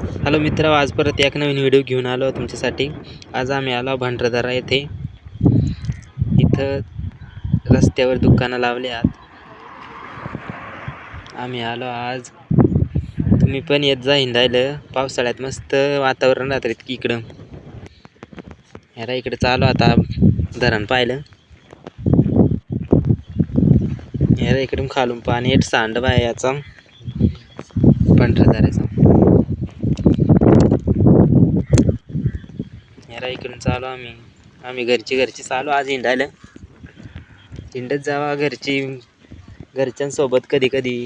Hello मित्र आज परत एक नवीन व्हिडिओ घेऊन आलो तुमच्यासाठी. आज आम्ही आलो भांडरदारा येथे. इथं रस्त्यावर दुकानं लावले आहात आम्ही आलो आज. तुम्ही पण येत जा हिंडायला. पावसाळ्यात मस्त वातावरण राहतं की इकडं. ह्याला इकडं चालू आता धरण पाहिलं. ह्याला इकडून खालून पाणी येत सांडवा आहे याचा. पंढरदाराचा कॅमेरा इकडून चालू आम्ही. आम्ही घरची घरची चालू आज हिंडायला. हिंडत जावा घरची घरच्यांसोबत कधी कधी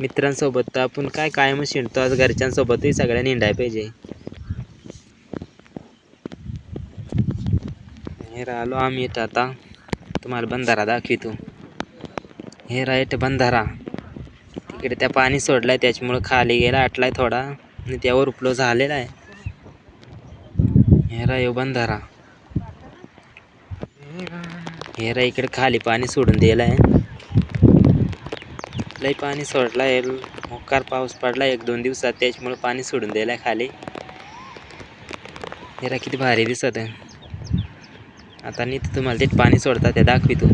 मित्रांसोबत तर आपण काय कायमच हिंडतो आज घरच्यांसोबतही सगळ्यांनी हिंडाय पाहिजे. हे राहिलो आम्ही इथं आता. तुम्हाला बंधारा दाखवितो. हे राईट बंधारा. तिकडे त्या पाणी सोडलाय त्याच्यामुळं खाली गेला आटलाय थोडा. आणि त्यावर उपलो झालेला आहे. हेरा यो बंधारा. हेरा इकडे खाली पाणी सोडून दिलं आहे लय पाणी सोडलाय मोकार पाऊस पडला एक दोन दिवसात त्याच्यामुळे पाणी सोडून दिलंय खाली. हेरा किती भारी दिसत आहे आता नीत तुम्हाला ते पाणी सोडतात ते दाखवितो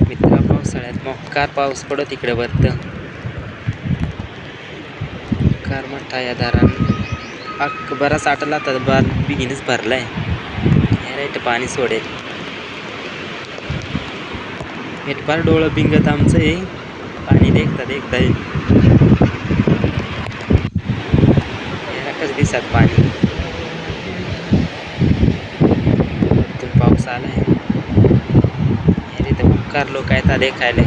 मित्रा पावसाळ्यात मोकार पाऊस पडत इकडे वरत. कार मोठा या दारान. अख्ख बराच आटला तर बार बिगिनच भरलाय. हे राईट पाणी सोडेल. हेटपार डोळं बिंगत आमचं हे. पाणी देखता देखता येईल कसं दिसत पाणी. इथून पाऊस आलाय. हे लोक येता देखायला.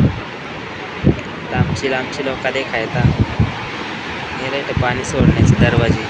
लांबची लांबची लोक देखायता. हे पाणी सोडण्याचे दरवाजे.